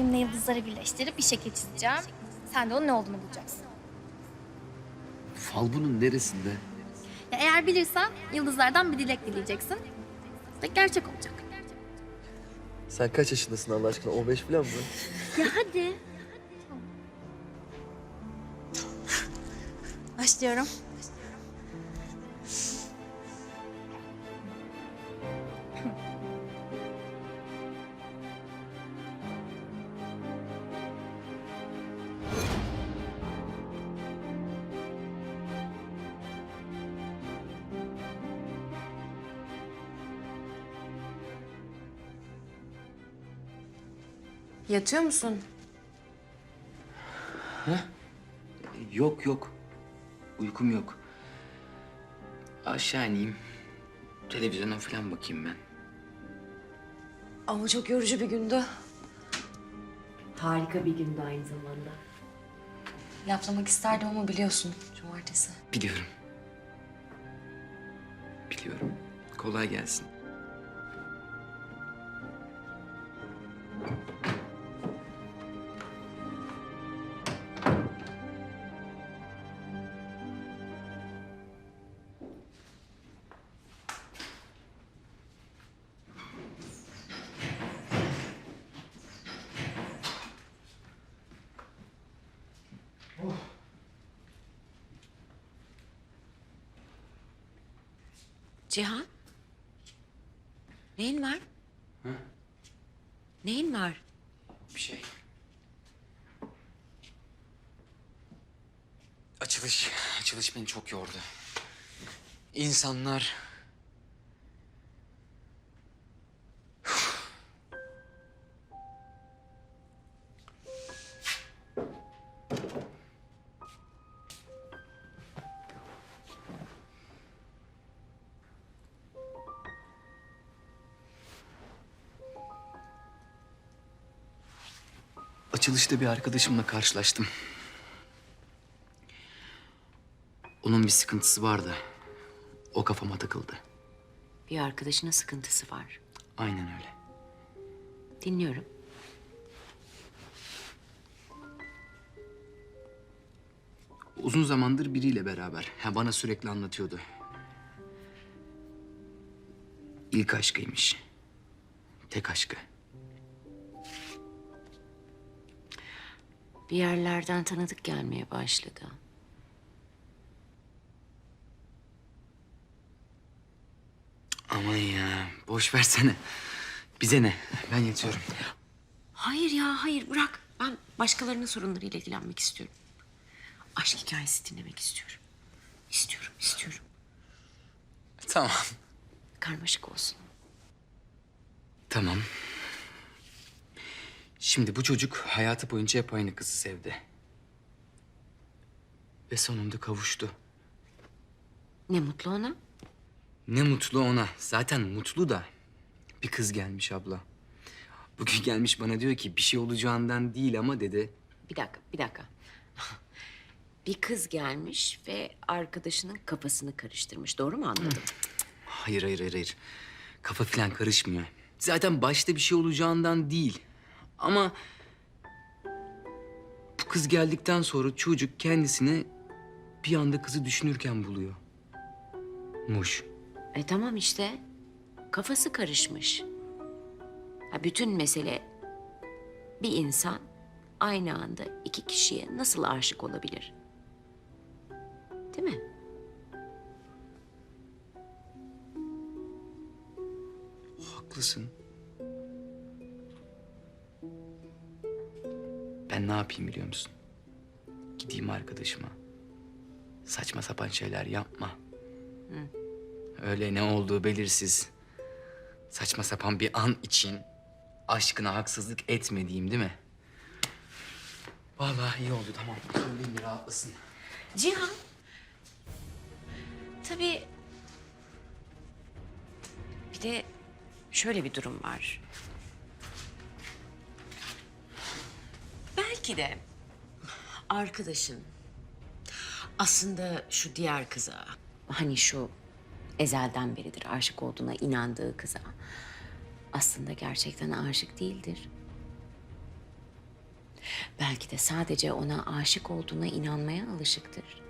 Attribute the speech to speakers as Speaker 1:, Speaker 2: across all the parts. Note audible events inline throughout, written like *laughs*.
Speaker 1: elimle yıldızları birleştirip bir şekil çizeceğim. Sen de onun ne olduğunu bulacaksın.
Speaker 2: Fal bunun neresinde?
Speaker 1: Ya eğer bilirsen yıldızlardan bir dilek dileyeceksin. Ve gerçek olacak.
Speaker 3: Sen kaç yaşındasın Allah aşkına? 15 falan mı? *laughs*
Speaker 1: Ya hadi. Başlıyorum.
Speaker 4: Yatıyor musun?
Speaker 2: Yok yok. Uykum yok. Aşağı ineyim. Televizyona falan bakayım ben.
Speaker 4: Ama çok yorucu bir gündü. Harika bir gündü aynı zamanda. Laplamak isterdim ama biliyorsun cumartesi.
Speaker 2: Biliyorum. Biliyorum. Kolay gelsin.
Speaker 4: Cihan? Neyin var? Neyin var?
Speaker 2: Bir şey. Açılış. Açılış beni çok yordu. İnsanlar... Açılışta bir arkadaşımla karşılaştım. Onun bir sıkıntısı vardı. O kafama takıldı.
Speaker 4: Bir arkadaşına sıkıntısı var.
Speaker 2: Aynen öyle.
Speaker 4: Dinliyorum.
Speaker 2: Uzun zamandır biriyle beraber. Ha, bana sürekli anlatıyordu. İlk aşkıymış. Tek aşkı.
Speaker 4: Bir yerlerden tanıdık gelmeye başladı.
Speaker 2: Aman ya, boş versene. Bize ne? Ben yatıyorum.
Speaker 4: Hayır ya hayır bırak. Ben başkalarının sorunlarıyla ilgilenmek istiyorum. Aşk hikayesi dinlemek istiyorum. İstiyorum, istiyorum.
Speaker 2: Tamam.
Speaker 4: Karmaşık olsun.
Speaker 2: Tamam. Şimdi bu çocuk hayatı boyunca hep aynı kızı sevdi. Ve sonunda kavuştu.
Speaker 4: Ne mutlu ona.
Speaker 2: Ne mutlu ona. Zaten mutlu da. Bir kız gelmiş abla. Bugün gelmiş bana diyor ki bir şey olacağından değil ama dedi.
Speaker 4: Bir dakika, bir dakika. *laughs* bir kız gelmiş ve arkadaşının kafasını karıştırmış. Doğru mu anladım?
Speaker 2: Hayır hayır hayır hayır. Kafa falan karışmıyor. Zaten başta bir şey olacağından değil. Ama bu kız geldikten sonra çocuk kendisini bir anda kızı düşünürken buluyor. Muş.
Speaker 4: E tamam işte. Kafası karışmış. Ha, bütün mesele bir insan aynı anda iki kişiye nasıl aşık olabilir? Değil mi?
Speaker 2: Haklısın. Ben ne yapayım biliyor musun? Gideyim arkadaşıma. Saçma sapan şeyler yapma. Öyle ne olduğu belirsiz. Saçma sapan bir an için aşkına haksızlık etmediğim değil mi? Vallahi iyi oldu tamam. Söyleyeyim bir rahatlasın.
Speaker 4: Cihan. Tabii bir de şöyle bir durum var. Belki de arkadaşın aslında şu diğer kıza, hani şu ezelden beridir aşık olduğuna inandığı kıza aslında gerçekten aşık değildir. Belki de sadece ona aşık olduğuna inanmaya alışıktır.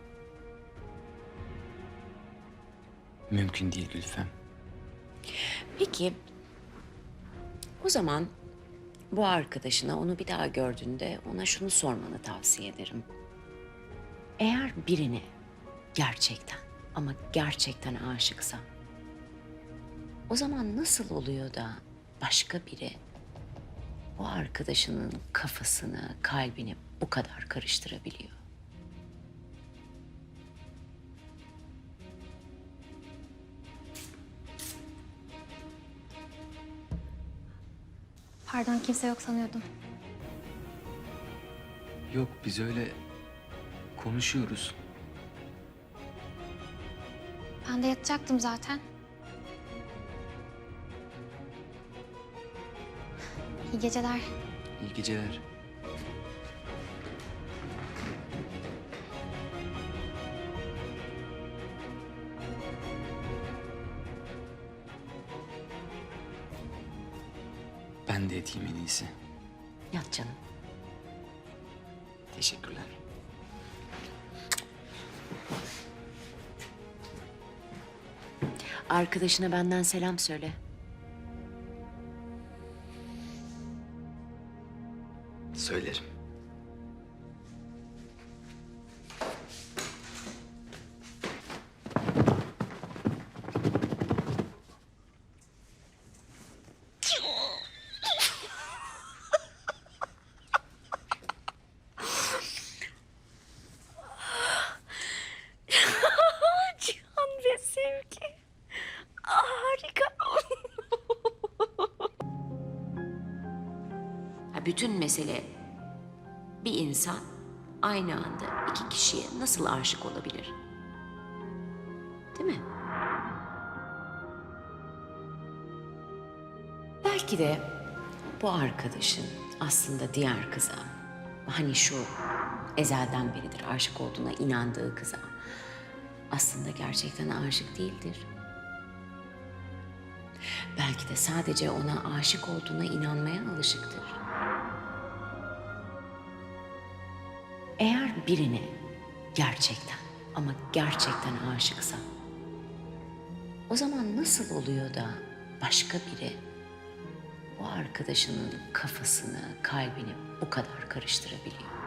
Speaker 2: Mümkün değil Gülfem.
Speaker 4: Peki, o zaman bu arkadaşına onu bir daha gördüğünde ona şunu sormanı tavsiye ederim. Eğer birine gerçekten ama gerçekten aşıksa, o zaman nasıl oluyor da başka biri bu arkadaşının kafasını, kalbini bu kadar karıştırabiliyor?
Speaker 1: Pardon kimse yok sanıyordum.
Speaker 2: Yok biz öyle konuşuyoruz.
Speaker 1: Ben de yatacaktım zaten. İyi geceler.
Speaker 2: İyi geceler. Ben de edeyim en iyisi.
Speaker 4: Yat canım.
Speaker 2: Teşekkürler.
Speaker 4: Arkadaşına benden selam söyle.
Speaker 2: Söylerim.
Speaker 4: Bütün mesele bir insan aynı anda iki kişiye nasıl aşık olabilir? Değil mi? Belki de bu arkadaşın aslında diğer kıza, hani şu ezelden beridir aşık olduğuna inandığı kıza aslında gerçekten aşık değildir. Belki de sadece ona aşık olduğuna inanmaya alışıktır. Birine gerçekten ama gerçekten aşıksa o zaman nasıl oluyor da başka biri bu arkadaşının kafasını, kalbini bu kadar karıştırabiliyor?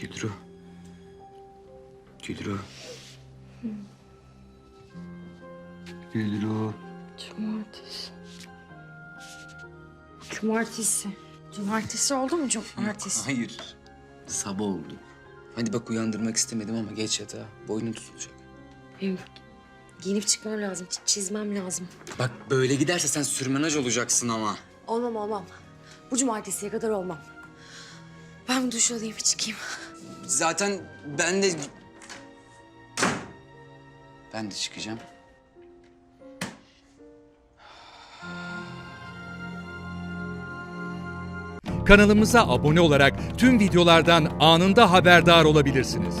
Speaker 2: Gülru. Gülru. Gülru.
Speaker 5: Cumartesi. Cumartesi. Cumartesi oldu mu cumartesi?
Speaker 2: Hayır. Sabah oldu. Hadi bak uyandırmak istemedim ama geç yatağa. Boynun tutulacak.
Speaker 5: Benim giyinip çıkmam lazım. ç- Çizmem lazım.
Speaker 2: Bak böyle giderse sen sürmenaj olacaksın ama.
Speaker 5: Olmam olmam. Bu cumartesiye kadar olmam. Ben bir duş alayım bir çıkayım.
Speaker 2: Zaten ben de... Ben de çıkacağım.
Speaker 6: Kanalımıza abone olarak tüm videolardan anında haberdar olabilirsiniz.